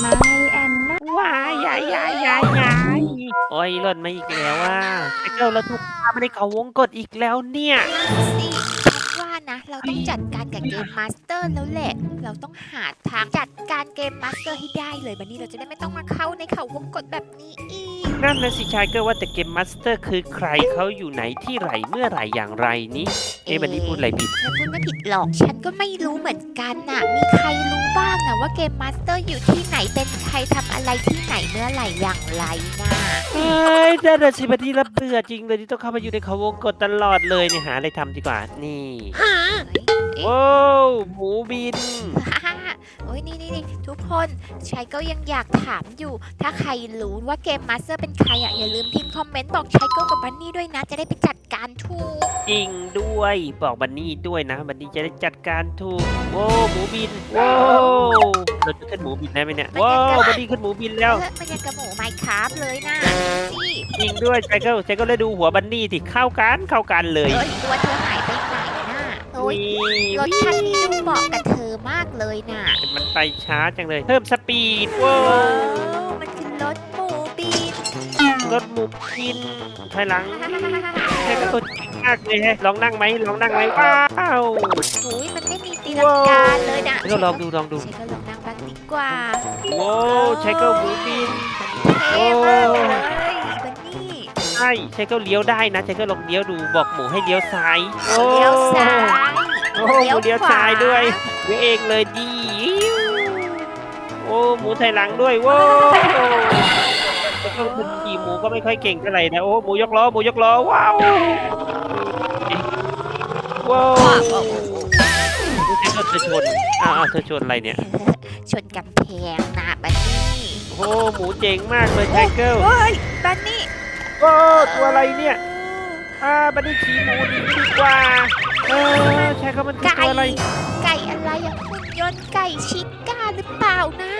ไม่แอนนะว้ายยายยายยายยายโอ้ยหล่นมาอีกแล้วว่าไอ้เจ้าเราถูกพามาในเขาวงกดอีกแล้วเนี่ย สิฉันว่านะ เราต้องจัดการกับเกมมาสเตอร์แล้วแหละ เราต้องหาทางจัดการเกมมาสเตอร์ให้ได้เลยบันนี้เราจะได้ไม่ต้องมาเข้าในเขาวงกตแบบนี้อีก นั่นนะสิชายเก็ว่าแต่เกมมาสเตอร์คือใครเขาอยู่ไหนที่ไหนเมื่อไหร่อย่างไรนี้เอ๊ะบันนี้พูดอะไรผิด ฉันพูดไม่ผิดหรอก ฉันก็ไม่รู้เหมือนกันน่ะ มีใครรู้บ้างนะว่าเกมมาสเตอร์อยู่ที่ไหน เป็นใครทำอะไรที่ไหนเมื่อไหร่อย่างไรนะเฮ้ยนั่นนะสิบันนี้ระเบื่อจริงเลยที่ต้องเข้ามาอยู่ในเขาวงกดตลอดเลยเนี่ยหาอะไรทำดีกว่า นี่เอ๊ะโว้าวหมูบิน ฮ่าโอ้ยนี่นี่นี่ทุกคนชัยก็ยังอยากถามอยู่ ถ้าใครรู้ว่าเกมมาสเตอร์เป็นใครอะอย่าลืมพิมพ์คอมเมนต์บอกชัยก็กับบันนี่ด้วยนะ จะได้ไปจัดการถูกจริงด้วยบอกบันนี่ด้วยนะ บันนี่จะได้จัดการถูกโว้วหมูบินโว้วเราจะขึ้นหมูบินได้ไหมเนี่ยว้าวบันนี่ขึ้นหมูบินแล้วเออมันยังกระหมูไมค์ครับเลยนะนี่จริงด้วยไซเคิลไซเคิลเลยดูหัวบันนี่ที่เข้ากันเข้ากันเลย เอ้ยตัวเธอห อ้ยนี่รถคันนี้ดูเหมาะกับเธอมากเลยน่ะมันไปช้าจังเลย เพิ่มสปีดว้าว้าววมันคือรถหมูบินรถหมูบินถอยหลังไซเคิลเก่งมากเลยฮะลองนั่งไหมลองนั่งไหมว้าวโอ้ยมันไม่มีตีลังกาเลยนะไซเคิลลองดูลองดูใช้ก็ลองนั่งบ้างดีกว่าว้าวไซเคิลหมูบินเท่มากเลยบันนี่ใช่ไซเคิลเลี้ยวได้นะไซเคิลลองเลี้ยวดูบอกหมูให้เลี้ยวซ้ายโอ้เลี้ยวซ้าย โอ้หมูเลี้ยวซ้ายด้วยเลี้ยวเองเลยดีโอ้หมูถอยหลังด้วยว้าวแล้วก็คุณขี่หมูก็ไม่ค่อยเก่งเท่าไหร่นะโอ้หมูยกล้อหมูยกล้อว้าวว้าวเธอเธอชนอ้าวเธอชนอะไรเนี่ย ชนกำแพงนะบันนี่โอ้หมูเจ๋งมากเลยไชเกิลเฮ้ยบันนี่โอ้ตัวอะไรเนี่ยอ่าบันนี่ขี่หมูดีดีกว่า เออใช่ครับมันคือไก่ ตัวอะไร ไก่อะไรอะหุ่นยนต์ไก่ชิก้าหรือเปล่านะ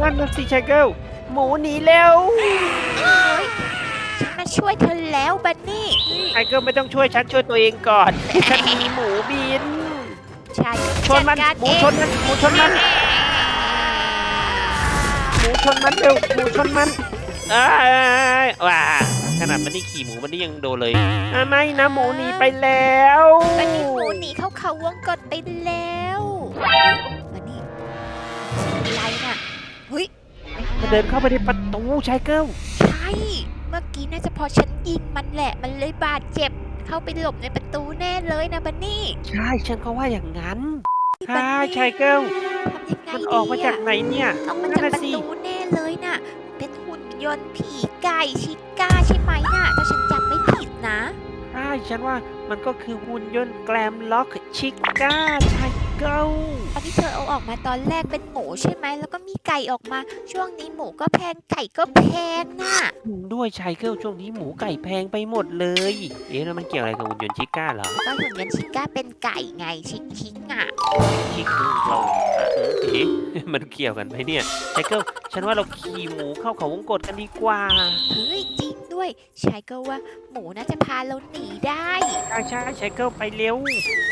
นั่นนะสิไชเกิลหมูหนีแล้วเฮ้ยฉันมาช่วยเธอแล้วบันนี่ไชเกิลไม่ต้องช่วยฉันช่วยตัวเองก่อน ฉันมีหมูบินชายชนมันหมูชนมันหมูชนมันหมูชนมันเร็วหมูชนมันเอ้ยว้า ขนาดมันนี่ขี่หมูมันนี่ยังโดนเลยอะไม่นะหมูหนีไปแล้วบันนี่หมูหนีเข้าเขาวงกดไปแล้วบันนี่อะไรน่ะเฮ้ยมันเดินเข้าไปในประตูไชเกิลใช่เมื่อกี้น่าจะพอฉันยิงมันแหละ มันเลยบาดเจ็บ เข้าไปหลบในประตูแน่เลยนะบันนี่ใช่ฉันก็ว่าอย่างนั้นบันใช่นี่ไชเกิลทำยังไงมันดีออกมาจากอะไหนเนี่ยออกมานั่จากนปน่ะระสิตูแน่เลยน่ะเป็นหุ่น ยนต์ผีไก่ชิก้าใช่ไหมน่ะ ถ้าฉันจำไม่ผิดนะ ใช่ฉันว่ามันก็คือหุ่นยนต์แกลมล็อกชิก้าใช่ ที่เธอเอาออกมาตอนแรกเป็นหมูใช่ไหมแล้วก็มีไก่ออกมา ช่วงนี้หมูก็แพงไก่ก็แพงน่ะจริงด้วยไชเกิลช่วงนี้หมูไก่แพงไปหมดเลย เอ๊ะแล้วมันเกี่ยวอะไรกับหุ่นยนต์ชิก้าเหรอก็หุ่นยนต์ชิก้าเป็นไก่ไงชิคคิงอะชิคคือเราเอ๊ะมันเกี่ยวกันไหมเนี่ยไชเกิลฉันว่าเราขี่หมูเข้าเขาวงกตกันดีกว่าเฮ้ยจริงด้วยชายก็ว่าหมูน่าจะพาเราหนีได้ใช่ใช่ไชเกิลไปเร็ว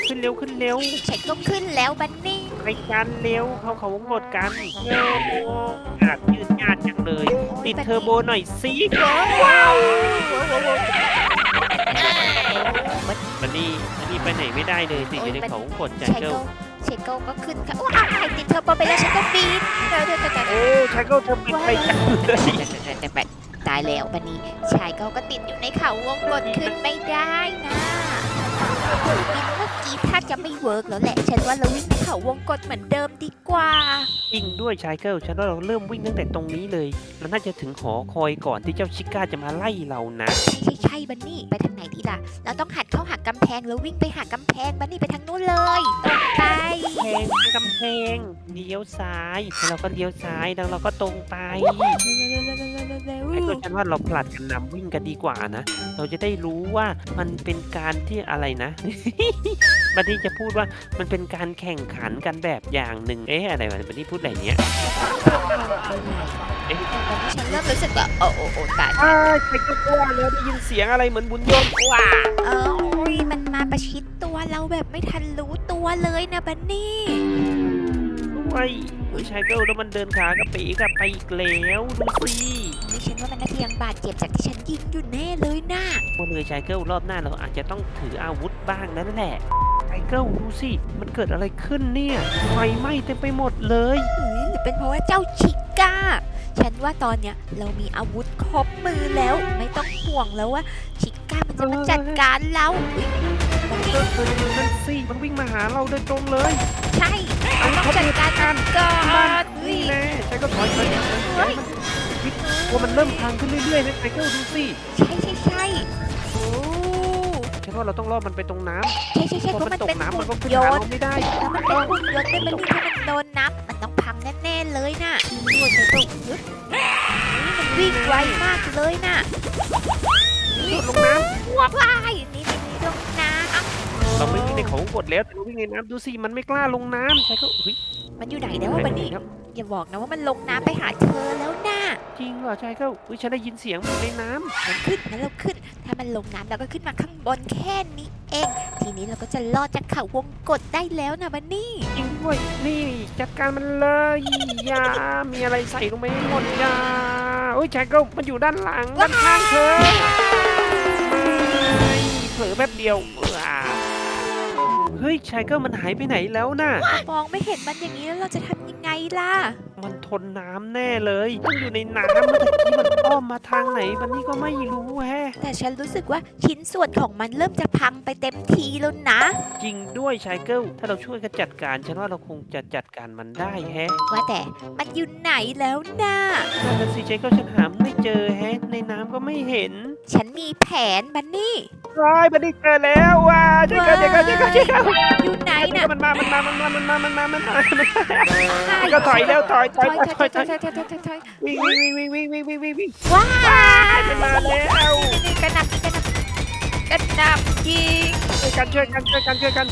ขึ้นเร็วขึ้นเร็วชายก็ขึ้นแล้วบันนี่ ไปกันเร็วเข้าเขาวงกตกันเร็วอยากยืดยาดจังเลย ติดเทอร์โบหน่อยสิว้าวมันนี่มันนี่ไปไหนไม่ได้เลยติดอยู่ในเขาวงกตไชชายเกิลก็ชายก็ก็ขึ้นค่ะว้ายติดเทอร์โบไปแล้วชายก็ปีนเดี๋ยวเดี๋ยวเดี๋ยวเดี๋ยวโอ้ไชเกิลเธอบินไปจังเลยแต่แบบตายแล้วบันนี้ชายเขาก็ติดอยู่ในเขาวงกดขึ้นไม่ได้นะบิน เมื่อกี้ถ้าจะไม่เวิร์กแล้วแหละ ฉันว่าเราวิ่งในเขาวงกดเหมือนเดิมดีกว่า จริงด้วยชายเกิลฉันว่าเราเริ่มวิ่งตั้งแต่ตรงนี้เลยเราน่าจะถึงหอคอยก่อนที่เจ้าชิก้าจะมาไล่เรานะ ใช่ใช่ใช่บันนี่ ไปทางไหนดีล่ะ เราต้องหัดเข้าหากำแพงแล้ววิ่งไปหากำแพงบันนี่ไปทางนู้นเลยตรงไป แพงกำ แพงเลี้ยวซ้ายแล้วเราก็เลี้ยวซ้ายแล้วเราก็ตรงไปไอ้ตัวฉันว่าเราผลัดกันนำวิ่งกันดีกว่านะ เราจะได้รู้ว่ามันเป็นการที่อะไรนะ บันที่จะพูดว่ามันเป็นการแข่งขันกันแบบอย่างหนึ่งเอ๊ะอะไรวะบันที่พูดอะไรเนี้ยเอ๊ะตอนนี้ฉันเริ่มรู้สึกว่าโอ้โอ้โอ้ตายอ้าวใครก็กลัวแล้วได้ยินเสียงอะไรเหมือนบุญยนต์ว้าเออโอ้ย มันมาประชิดตัวเราแบบไม่ทันรู้ตัวเลยนะบันนี่ด้วยฮ้ยชายเกิลแล้วมันเดินขากระปีกลับไปอีกแล้วดูสินี่ฉันว่ามันน่าจะยังบาดเจ็บจากที่ฉันยิงอยู่แน่เลยนะโอ้เลยชายเกิลรอบหน้าเราอาจจะต้องถืออาวุธบ้างนั่นแหละชายเกิลดูสิมันเกิดอะไรขึ้นเนี่ยไฟไหม้เต็มไปหมดเลยเฮ้ยหรือเป็นเพราะว่าเจ้าชิก้า ฉันว่าตอนเนี้ยเรามีอาวุธครบมือแล้วไม่ต้อง ห่วงแล้วว่าชิก้ามันจะมาจัดการเราเฮ้ยมันนี่เออเออนั่นสิมันวิ่งมาหาเราโดยตรงเลย ใช่เราต้องจัดการมันก่อนเฮ้ยนี่แน่ชายเกิลถอยไปถอยไปมันวิทว่ามันเริ่มพังขึ้นเรื่อยๆนะชายเกิลดูสิใช่ใช่ใช่โอ้ฉันว่าเราต้องล่อมันไปตรงน้ำใช่ใช่ใช่พเพอราะมัมันนตกเป็นน้ำมันก็หุ่นขึ้นยหานต์เราไม่ได้แล้วมันเป็นหุ่นยนต์ด้วยมันนี่ถ้ามันโดนน้ำมันต้องพัง แน่ๆเลยน่ะตัวเธอต้องฮึบนี่มันวิ่งไวมากเลยน่ะลงน้ว้ายนี่นี่นี่ลงน้ำเราไม่วิ่งในเขาวงกดแล้วแต่เราวิ่งในน้ำดูสิมันไม่กล้าลงน้ำชายเกิลเฮ้ยำมันอยู่ไหนแล้ววะบันนี่ครับอย่าบอกนะว่ามันลงน้ำไปหาเธอแล้วน่ะจริง เหรอชายเกิลเฮ้ยฉันได้ยินเสียงมันในน้ำมันขึ้นงั้นเราขึ้น ถ้ามันลงน้ำเราก็ขึ้นมาข้างบนแค่นี้เอง ทีนี้เราก็จะลอดจากเขาวงกดได้แล้วนะบันนี่จริงด้วยนี่จัดการมันเลยอยามีอะไรใส่ลงไปให้หมดอยาโอ้ยแจ็คเกิลมันอยู่ด้านหลังด้านข้างเธอไม่เผลอแป๊บเดียวอ่าเฮ้ยชายเกิลมันหายไปไหนแล้วน่ะมองไม่เห็นมันอย่างนี้แล้วเราจะทำยังไงล่ะ มันทนน้ำแน่เลยมันอยู่ในน้ำเมื่อกี้มันอ้อมมาทางไหนวันนี้ก็ไม่รู้แฮะ แต่ฉันรู้สึกว่าชิ้นส่วนของมันเริ่มจะพังไปเต็มทีแล้วนะ จริงด้วยชายเกิลถ้าเราช่วยกันจัดการฉันว่าเราคงจะจัดการมันได้แฮะว่าแต่มันอยู่ไหนแล้วนะนั่นนะสิชายเกิลฉันหาไม่เจอแฮะ ในน้ำก็ไม่เห็น ฉันมีแผนบันนี่ ว้ายบันนี้เจอแล้วว่ะชายเกิลชายเกิลชายเกิลชายเกิลอยู่ไหนไอ้นะมันมา มันมา มันมา มันมา มันมา มันมามันมาใช่ก็ถอยแล้วถอยถถออยยถอยถถออยยถถออยยถอยถอยถอยถอยวิ่งวิ่งวิ่งวิ่งวิ่งวิ่งวิ่งวิ่งว้ามันมาแล้วนี่กระหน่ำกระหน่ำกระหน่ำยิงช่วยกันช่วยกันช่วยกันช่วยกัน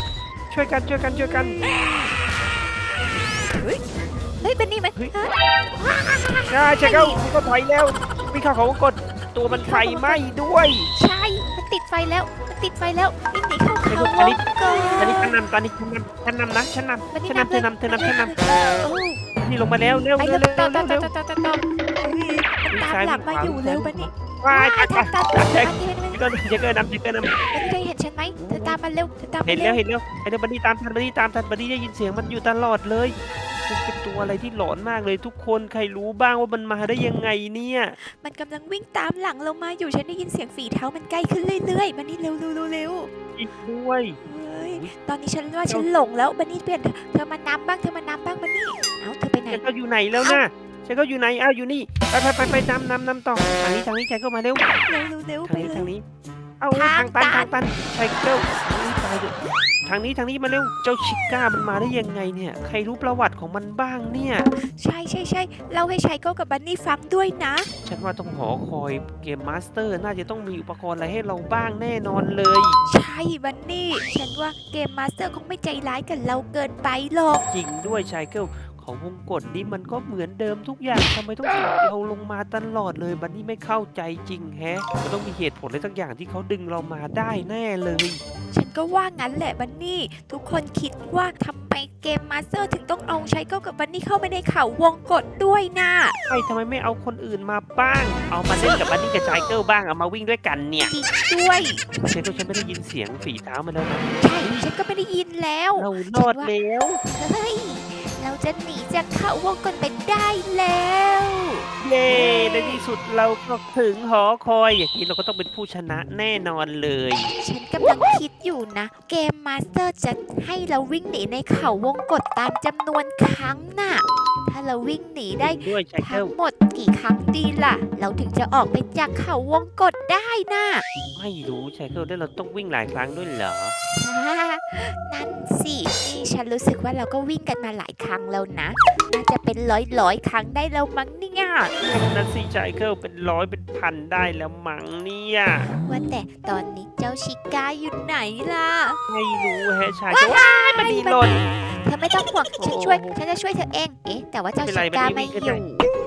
ช่วยกันช่วยกันช่วยกันเฮ้ยบันนี่มันใช่ใช่เขาก็ถอยแล้ววิ่งเข้าเขากด ตัวมันไฟไหม้ด้วย ใช่มันติดไฟแล้วมันติดไฟแล้ววิ่งหนีเข้าเขาวงกตอนนี้ดฉันนำตอนนี้ฉันนำฉันนำนะฉันนบันำนี่ฉันนำเธอนำเธอนำฉันนโอ้ำนี่ลงมาแล้วเร็วไปเร็วเร็เร็ววต่อเร็ต่อวต่เร็อวต่อต่อต่อมันตามหลังมาอยู่เร็วบันนี่ว้ายตัดตาตัมดตามตัดบันตัดนี่บันนี่ก็จะเกินนำจะเกินนำบันนี่เคยเห็นฉันไหมเธอตามมาเร็วเธอตามมาเห็นเร็แล้ววเห็นแล้วไอ้เดี๋ยวบันดี้ตามทันบันดี้ตามทันบันดี้ได้ยินเสียงมันอยู่ตลอดเลย มันเป็นตัวอะไรที่หลอนมากเลยทุกคนใครรู้บ้างว่ามันมาได้ยังไงเนี่ย มันกำลังวิ่งตามหลังเรามาอยู่ฉันได้ยินเสียงฝีเท้ามันใกล้ขึ้นเรื่อยๆบันนี่เร็วเร็วเร็วเร็วอีกด้วย เฮ้ยตอนนี้ฉันว่าฉันหลงแล้วบันนี่เปลี่ยนเถอะเธอมานำบ้างเธอมานำบ้างบันนี่เอ้าเธอไปไหน ฉันก็อยู่ไหนแล้วนะฉันก็อยู่ไหนอ้าวอยู่นี่ไปไปไปไปนำนำนำต่อทางนี้ทางนี้ฉันก็มาเร็วเร็วเร็วเร็วทาไปงนี้เลทางยนี้ เอาทาทางงตันตันทางตันใช่เจ้าอุ๊ยตายเลยทางนี้ทางนี้มาเร็วเจ้าชิก้ามันมาได้ยังไงเนี่ย ใครรู้ประวัติของมันบ้างเนี่ย ใช่ใช่ใช่เล่าให้ชายโก้กับบันนี่ฟังด้วยนะ ฉันว่าต้องหอคอยเกมมาสเตอร์ น่าจะต้องมีอุปกรณ์อะไรให้เราบ้างแน่นอนเลย ใช่บันนี่ ฉันว่าเกมมาสเตอร์คงไม่ใจร้ายกับเราเกินไปหรอก จริงด้วยชายเกิล ของวงกฏนี้มันก็เหมือนเดิมทุกอย่างทำไมต้องผลักเราลงมาตลอดเลยบันนี่ไม่เข้าใจจริงแฮะมันต้องมีเหตุผลอะไรสักอย่างที่เขาดึงเรามาได้แน่เลย ฉันก็ว่างั้นแหละบันนี่ ทุกคนคิดว่าทำไมเกมมาสเตอร์ถึงต้องเอาชายโก้กับบันนี่เข้าไปในเขาวงกดด้วยนะใช่ทำไมไม่เอาคนอื่นมาบ้าง เอามาเล่นกับบันนี่กับชายเกิลบ้างเอามาวิ่งด้วยกันเนี่ยจริงด้วยชายเกิลฉันไม่ได้ยินเสียงฝีเท้ามันแล้วนะใช่ฉันก็ไม่ได้ยินแล้ว เรารอดแล้ว เฮ้ย เราจะหนีจากเขาวงกลไปได้แล้ว เย้ในที่สุดเราก็ถึงหอคอย อย่างนี้เราก็ต้องเป็นผู้ชนะแน่นอนเลย ฉันกำลังคิดอยู่นะ เกมมาสเตอร์จะให้เราวิ่งหนีในเขาวงกดตามจำนวนครั้งน่ะ ถ้าเราวิ่งหนีได้ด้วยชายทั้เกิงลหมดกี่ครั้งดีล่ะ เราถึงจะออกไปจากเขาวงกดได้น่ะ ไม่รู้ชายเกิลได้วเราต้องวิ่งหลายครั้งด้วยเหรออ่านั่นสินี่ฉันรู้สึกว่าเราก็วิ่งกันมาหลายครั้งแล้วนะ น่าจะเป็นร้อยร้อยๆครั้งได้แล้วมั้งเนี่ยนั่นสิชายเกิลเป็นร้อยเป็นพันได้แล้วมั้งเนี่ยว่าแต่ตอนนี้เจ้าชิก้าอยู่ไหนล่ะ ไม่รู้แฮะชายเกิลว้ายมันดีหล่นเธอไม่ต้องห่วงฉันช่วยโอ้ฉันจะช่วยเธอเอง เอ๊ะ แต่ว่าเจ้าไม่เป็นไรชิก้าไม่ไม่เป็นอไรยู่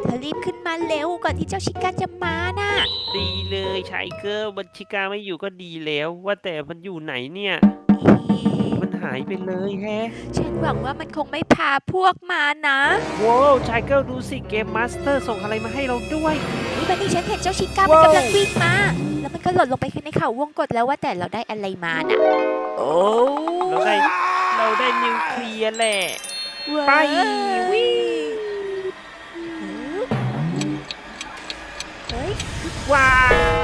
เธอรีบขึ้นมาเร็วก่อนที่เจ้าชิก้าจะมาน่ะ ดีเลยชายเกิลบัญชิกาไม่อยู่ก็ดีแล้ว ว่าแต่มันอยู่ไหนเนี่ยเอ๊ะมันหายไปเลยแฮะฉันหวังว่ามันคงไม่พาพวกมานะว้าวชายเกิลดูสิเกมมาสเตอร์ส่งอะไรมาให้เราด้วย นี่บันนี่ฉันเห็นเจ้าชิก้ามันว้าวกำลังวิ่งมา แล้วมันก็หล่นลงไปในเขาวงกตแล้วว่าแต่เราได้อะไรมาน่ะ โอ้เราได้เราได้นิวเคลียร์แหละไปวิ่งเฮ้ยว้าวว้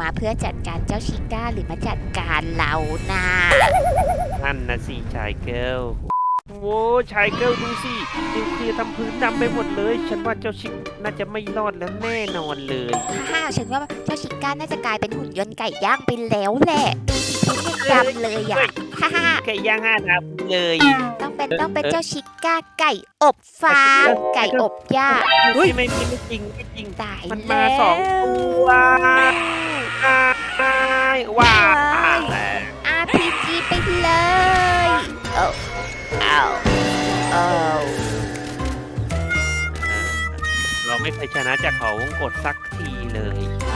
มันเอามาเพื่อจัดการเจ้าชิก้าหรือมาจัดการเรานะนั่นนะสิชายเกิลโว้ชายเกิลดูสินิวเคลียร์ทำพื้นดำไปหมดเลย ฉันว่าเจ้าชิกน่าจะไม่รอดแล้วแน่นอนเลยฮ่าฉันว่าเจ้าชิก้าน่าจะกลายเป็นหุ่นยนต์ไก่ย่างไปแล้วแหละดูสิพื้นยังดำเลยอะฮ่าฮ่าไก่ย่างห้าดาวเลย ต้องเป็นต้องเป็นเจ้าชิก้าไก่อบฟางไก่อบย่างไม่ไม่ไม่ไม่จริงไม่จริงตายมันแล้มาวสองตัว ว้าว RPG ไปเลยโอ้เอาโอ้เราไม่เคยชนะจากเขาวงกดสักทีเลยใช่